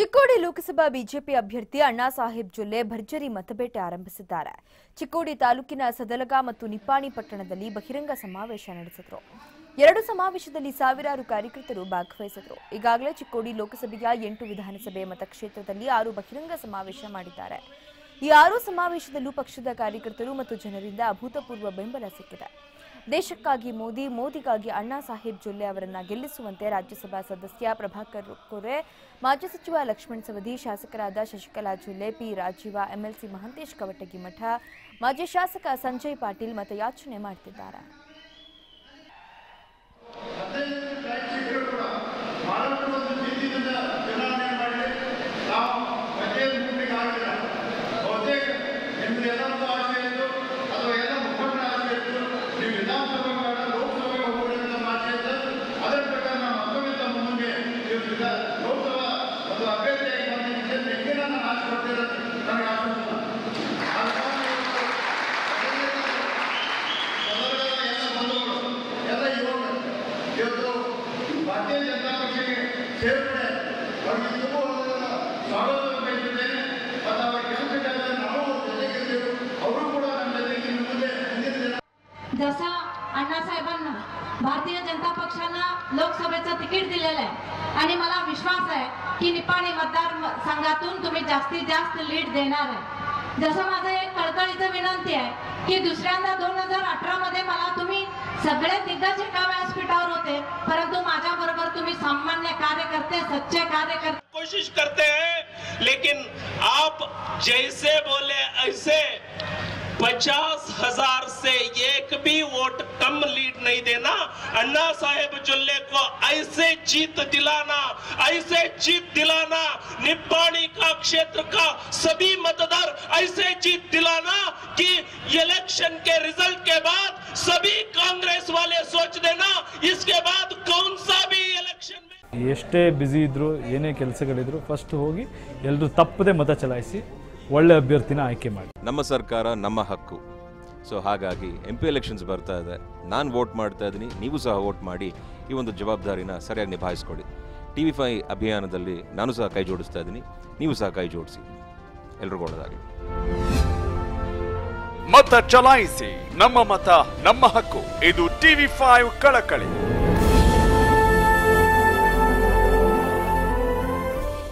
Chikkodi Lok Sabha BJP ಅಭ್ಯರ್ಥಿ ಅಣ್ಣಾ ಸಾಹೇಬ್ ಜೊಲ್ಲೆ ಭರ್ಜರಿ ಮತಬೇಟೆ ಆರಂಭಿಸಿದ್ದಾರೆ. ಚಿಕ್ಕೋಡಿ ತಾಲೂಕಿನ ಸದಲಗ ಮತ್ತು ನಿಪ್ಪಾಣಿ ಪಟ್ಟಣದಲ್ಲಿ ಬಹಿರಂಗ ಸಮಾವೇಶ ನಡೆಸಿದರು. ಎರಡು ಸಮಾವೇಶದಲ್ಲಿ ಸಾವಿರಾರು ಕಾರ್ಯಕರ್ತರು ಭಾಗವಹಿಸಿದರು. ಈಗಾಗಲೇ ಚಿಕ್ಕೋಡಿ ಲೋಕಸಭೆಯ ಎಂಟು ವಿಧಾನಸಭೆ ಮತಕ್ಷೇತ್ರದಲ್ಲಿ ಆರು ಬಹಿರಂಗ ಸಮಾವೇಶ ಮಾಡಿದ್ದಾರೆ. ಈ ಆರು ಸಮಾವೇಶದಲ್ಲೂ ಪಕ್ಷದ ಕಾರ್ಯಕರ್ತರು ಮತ್ತು ಜನರಿಂದ ಅಭೂತಪೂರ್ವ ಬೆಂಬಲ ಸಿಕ್ಕಿದೆ. ದೇಶಕ್ಕಾಗಿ ಮೋದಿ, ಮೋದಿಗಾಗಿ ಅಣ್ಣಾ ಸಾಹೇಬ್ ಜೊಲ್ಲೆ ಅವರನ್ನ ಗೆಲ್ಲಿಸುವಂತೆ ರಾಜ್ಯಸಭಾ ಸದಸ್ಯ ಪ್ರಭಾಕರ್ ಕೊರೆ ಮಾಜಿ ಸಚಿವ ಲಕ್ಷ್ಮಣ್ ಸವದಿ, ಶಾಸಕರಾದ Shashikala Jolle, P Rajeev, MLC Mahantesh Kavatagimath, ಮಾಜಿ ಶಾಸಕ ಸಂಜಯ್ ಪಾಟೀಲ್ ಮತಯಾಚನೆ ಮಾಡ್ತಿದ್ದಾರೆ. ಸೇರ್ಪಡೆ ಅವರಿಗೆ ತುಂಬ ಸ್ವಾಗತ ಬಯಸುತ್ತೇನೆ ಮತ್ತು ಅವರ ಕೆಲಸಕ್ಕಾಗಿ ನಾವು ಜೊತೆಗಿದ್ದೆವು ಅವರು ಕೂಡ ನಮ್ಮ ಜೊತೆಗೆ ಇನ್ನು ಮುಂದೆ ಮುಂದಿನ ದಿನ जसं अण्णासाहेबांना भारतीय जनता पक्षानं लोकसभेचं तिकीट दिलेलं आहे आणि मला विश्वास आहे की निपाणी मतदार म- संघातून तुम्ही जास्तीत जास्त लीड देणार आहे जसं माझं एक कळकळीचं विनंती आहे की दुसऱ्यांदा दोन हजार अठरा मध्ये मला तुम्ही सगळे दिग्गज एका सच्चे कार्यकर्ते। कोशिश करते हैं, लेकिन आप जैसे बोले, ऐसे पचास हज़ार से एक भी वोट कम लीड नहीं देना। अन्ना साहेब जुल्ले को ऐसे जीत दिलाना, ऐसे जीत दिलाना, निप्पाणी का क्षेत्र का सभी मतदार ऐसे जीत दिलाना कि इलेक्शन के रिज़ल्ट के बाद सभी कांग्रेस वाले सोच देना, इसके बाद ಎಷ್ಟೇ ಬ್ಯುಸಿ ಇದ್ದರೂ ಏನೇ ಕೆಲಸಗಳಿದ್ರು ಫಸ್ಟ್ ಹೋಗಿ ಎಲ್ಲರೂ ತಪ್ಪದೆ ಮತ ಚಲಾಯಿಸಿ ಒಳ್ಳೆ ಅಭ್ಯರ್ಥಿನ ಆಯ್ಕೆ ಮಾಡಿ. ನಮ್ಮ ಸರ್ಕಾರ ನಮ್ಮ ಹಕ್ಕು. ಸೊ ಹಾಗಾಗಿ ಎಂ ಪಿ ಎಲೆಕ್ಷನ್ಸ್ ಬರ್ತಾ ಇದೆ. ನಾನು ವೋಟ್ ಮಾಡ್ತಾ ಇದ್ದೀನಿ ನೀವು ಸಹ ವೋಟ್ ಮಾಡಿ ಈ ಒಂದು ಜವಾಬ್ದಾರಿನ ಸರಿಯಾಗಿ ನಿಭಾಯಿಸ್ಕೊಳ್ಳಿ. ಟಿ ವಿ ಫೈ ಅಭಿಯಾನದಲ್ಲಿ ನಾನು ಸಹ ಕೈ ಜೋಡಿಸ್ತಾ ಇದ್ದೀನಿ ನೀವು ಸಹ ಕೈ ಜೋಡಿಸಿ. ಎಲ್ರಿಗೂ ಒಳ್ಳೆಯದಾಗಲಿ ಮತ ಚಲಾಯಿಸಿ ನಮ್ಮ ಮತ ನಮ್ಮ ಹಕ್ಕು. ಇದು ಟಿವಿ ಫೈವ್ ಕಳಕಳಿ.